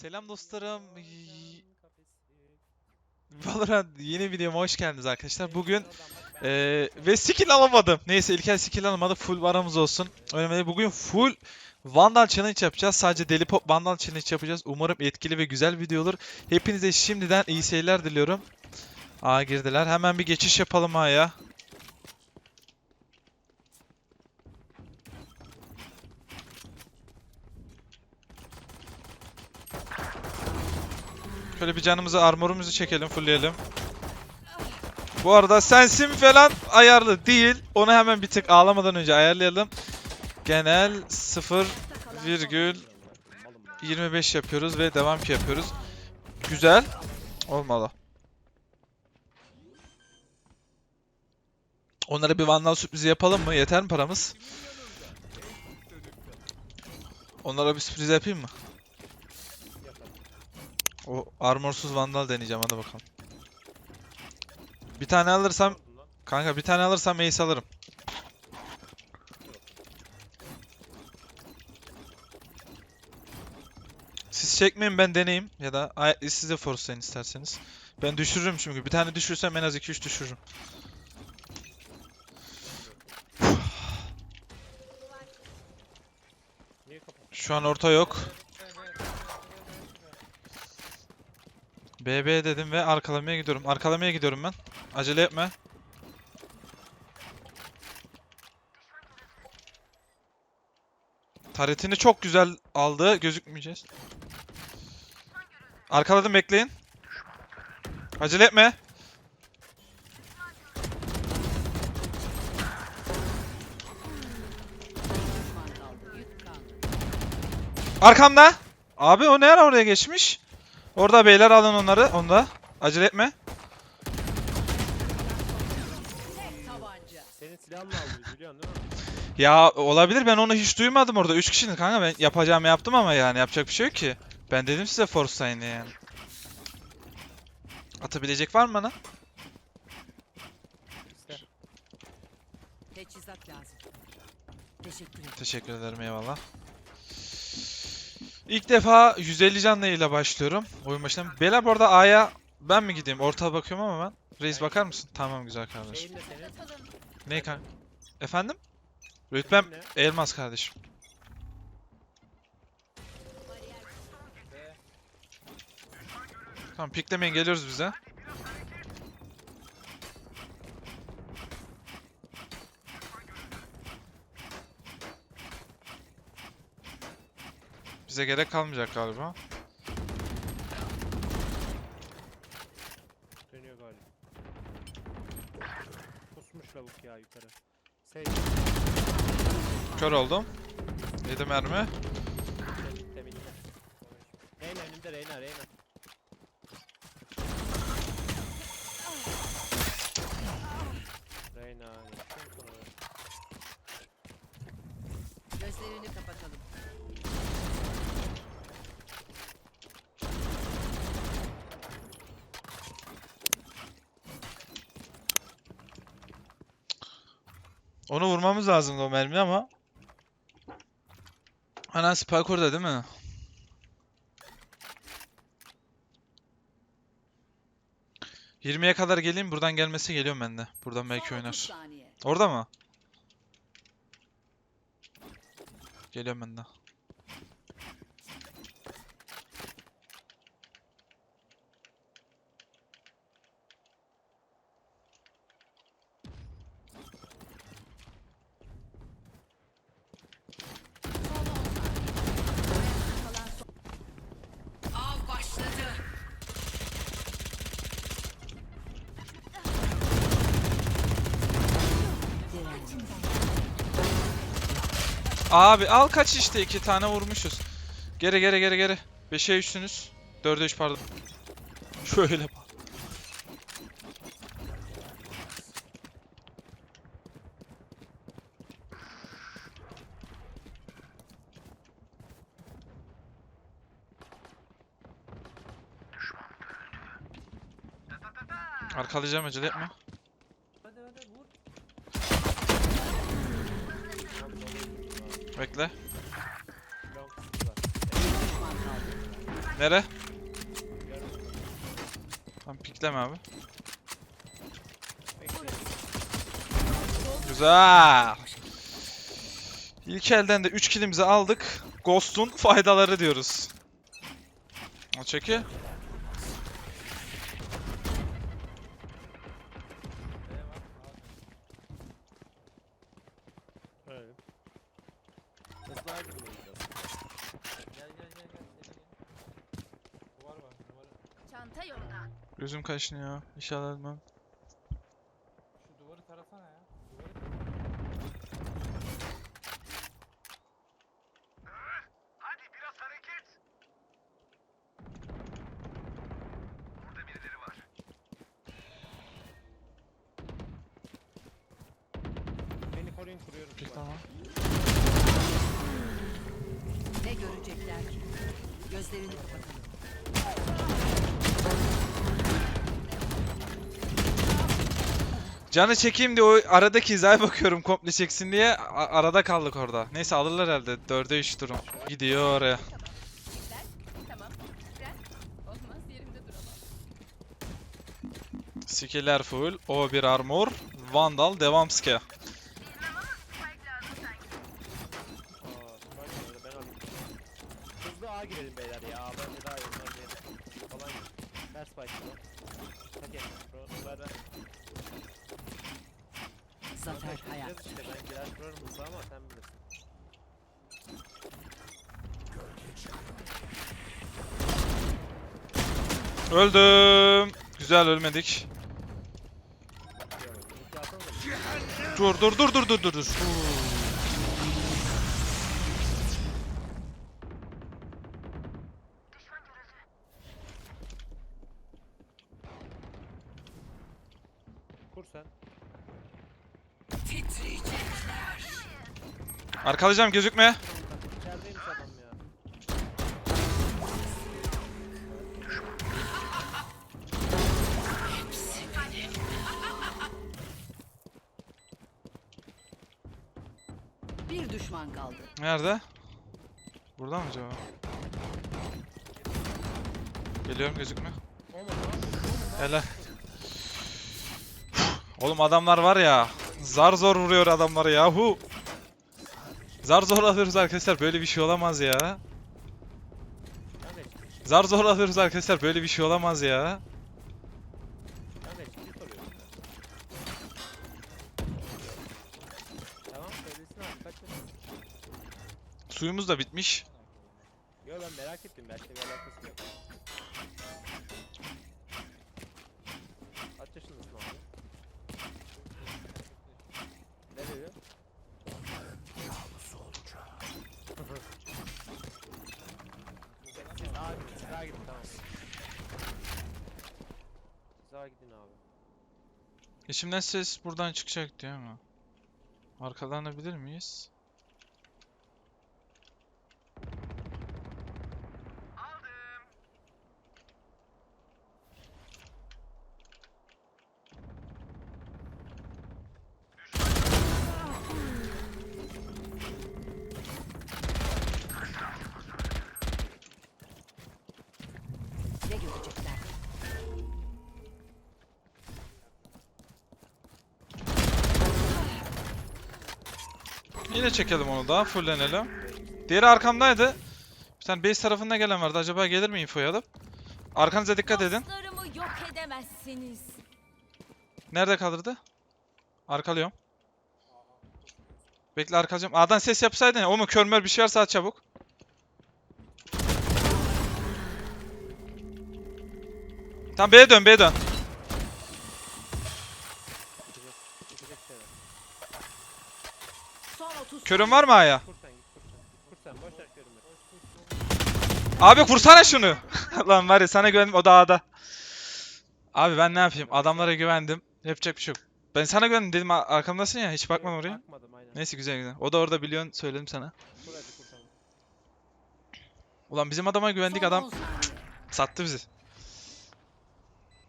Selam dostlarım. Valorant yeni videoma hoş geldiniz arkadaşlar. Bugün eee ve skill alamadım. Neyse İlker skill alamadı. Full varamız olsun. Önemli. Bugün full Vandal Challenge yapacağız. Sadece Deli Pop Vandal Challenge yapacağız. Umarım etkili ve güzel video olur. Hepinize şimdiden iyi seyirler diliyorum. Aa girdiler. Hemen bir geçiş yapalım A'ya. Şöyle bir canımızı, armorumuzu çekelim, fullleyelim. Bu arada sensim falan ayarlı değil. Onu hemen bir tık ağlamadan önce ayarlayalım. Genel 0 virgül 25 yapıyoruz ve devam ki yapıyoruz. Güzel. Olmalı. Onlara bir vandal sürprizi yapalım mı? Yeter mi paramız? Onlara bir sürpriz yapayım mı? O armorsuz vandal deneyeceğim hadi bakalım. Bir tane alırsam kanka bir tane alırsam ace alırım. Siz çekmeyin ben deneyeyim ya da siz de forcelayın isterseniz. Ben düşürürüm çünkü bir tane düşürsem en az 2-3 düşürürüm. Şu an orta yok. BB dedim ve arkalamaya gidiyorum. Arkalamaya gidiyorum ben. Acele etme. Taretini çok güzel aldı. Gözükmeyeceğiz. Arkaladım bekleyin. Acele etme. Arkamda. Abi o ne ara oraya geçmiş? Orada beyler alın onları. Onda. Acele etme. Senin silahını aldı biliyorsun değil mi? Ya olabilir ben onu hiç duymadım orada. 3 kişinin kanka ben yapacağımı yaptım ama yani yapacak bir şey yok ki. Ben dedim size diye yani. Atabilecek var mı bana? Teşekkür ederim. Teşekkür ederim eyvallah. İlk defa 150 canlı ile başlıyorum. Oyun başına. Beyler bu arada A'ya ben mi gideyim? Orta bakıyorum ama ben. Reis bakar mısın? Tamam güzel kardeşim. Ne kanka? Efendim? Rütbem? Elmas kardeşim. Tamam piklemeyin geliyoruz bize. Bize gerek kalmayacak galiba. Dönüyor galiba. Kusmuş lavuk ya yukarı. Şey, Kör oldum. 7 mermi. Onu vurmamız lazımdı o mermi ama. Ana Spike orada değil mi? ...20'ye kadar geleyim. Buradan gelmesi geliyorum ben de. Buradan belki Son 30 oynar. Orada mı? Geliyorum ben de. Abi al kaç işte iki tane vurmuşuz. Geri geri geri geri. 5'e 3'sünüz. 4'e 3 pardon. Şöyle bak. Arkalayacağım acele etme. Hadi hadi vur. Bekle. Nere? Tamam pikleme abi. Güzel. İlk elden de 3 kilimizi aldık. Ghost'un faydaları diyoruz. O çeki. Ayrı bunu oynayacağız? Gel gel gel gel. gel, gel. Duvar var duvarı. Çanta yolda. Gözüm kaşınıyor. İnşallah ölmem. Şu duvarı tarasana ya. Duvarı Beni koruyun kuruyorum. Duvarı. tamam. Ne görecekler? Gözlerini kapatalım. Canı çekeyim diye o aradaki hizaya bakıyorum komple çeksin diye. A- arada kaldık orada. Neyse alırlar herhalde. 4'e 3 durum. Gidiyor oraya. Skiller full. O bir armor. Vandal. Devamski. Aa, A girelim beyler ya. Bence daha iyi. Diye. Falan yok. Ver Spike'ı. Hadi. Bro, ver ver. Zafer gireceğiz işte. Ben girer kurarım hızlı ama sen bilirsin. Öldüm. Güzel ölmedik. Dur dur dur dur dur dur dur. Kur Arkalayacağım gözükme. İçerideymiş adam ya. Bir düşman kaldı. Nerede? Burada mı acaba? Geliyorum gözükme. Hele. Oğlum adamlar var ya. Zar zor vuruyor adamları yahu. Zar zor alıyoruz arkadaşlar. Böyle bir şey olamaz ya. Zar zor alıyoruz arkadaşlar. Böyle bir şey olamaz ya. Suyumuz da bitmiş. Yo ben merak ettim belki bir alakası yok. Kaç yaşındasın abi? Ne diyor? Siz daha, daha gidin tamam. Daha gidin abi. İçimden ses buradan çıkacak diyor ama. Arkalanabilir miyiz? Yine çekelim onu da. Fullenelim. Diğeri arkamdaydı. Bir tane base tarafında gelen vardı. Acaba gelir mi infoyu alıp? Arkanıza dikkat edin. Dostlarımı yok edemezsiniz. Nerede kalırdı? Arkalıyorum. Bekle arkalayacağım. A'dan ses yapsaydın ya. O mu körmer bir şey varsa at çabuk. Tamam B'ye dön B'ye dön. Gidecek, gidecek şeyler. Son 30 Körün var mı A'ya? Kur sen git kur sen. Kur sen boş ver körümü. Abi vursana şunu. Lan var ya sana güvendim o da A'da. Abi ben ne yapayım? Adamlara güvendim. Yapacak bir şey yok. Ben sana güvendim dedim "Ar- arkamdasın ya hiç bakmam oraya. Bakmadım aynen. Neyse güzel güzel. O da orada biliyorsun söyledim sana. Ulan bizim adama güvendik adam 10 saniye. sattı bizi.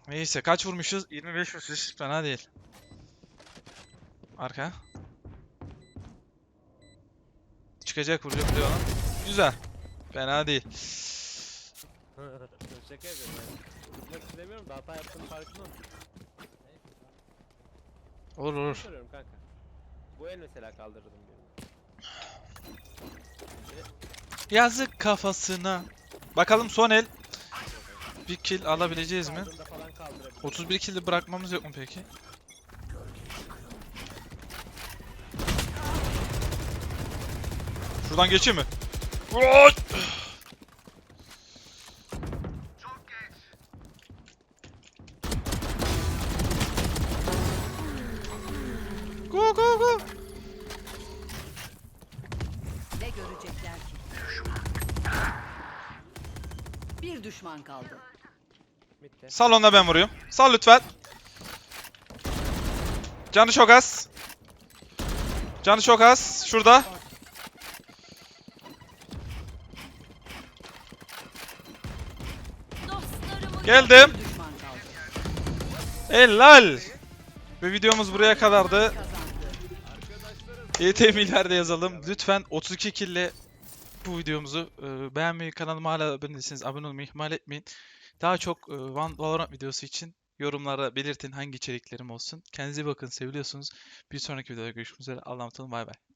Neyse kaç vurmuşuz? 25 vurmuşuz. Fena değil. Arka. Çıkacak vuracak diyor ona. Güzel. Fena değil. Şaka yapıyorum ben. Kızmak istemiyorum da hata yaptığım farkında mısın? Olur olur. Soruyorum kanka. Bu el mesela kaldırırdım birini. Yazık kafasına. Bakalım son el. Bir kill alabileceğiz mi? Kaldığında falan kaldırabilirim. 31 kill'i bırakmamız yok mu peki? Şuradan geçeyim mi? Oy! Go go go. Ne görecekler ki? Bir düşman kaldı. Bitti. Salonda ben vuruyorum. Sal lütfen. Canı çok az. Canı çok az. Şurada. Geldim. Helal. Ve videomuz buraya kadardı. ET ileride yazalım. Lütfen 32 kille bu videomuzu e, beğenmeyi, kanalıma hala abone değilseniz abone olmayı ihmal etmeyin. Daha çok e, Valorant videosu için yorumlara belirtin hangi içeriklerim olsun. Kendinize bakın, seviliyorsunuz. Bir sonraki videoda görüşmek üzere. Allah'a emanet olun. Bay bay.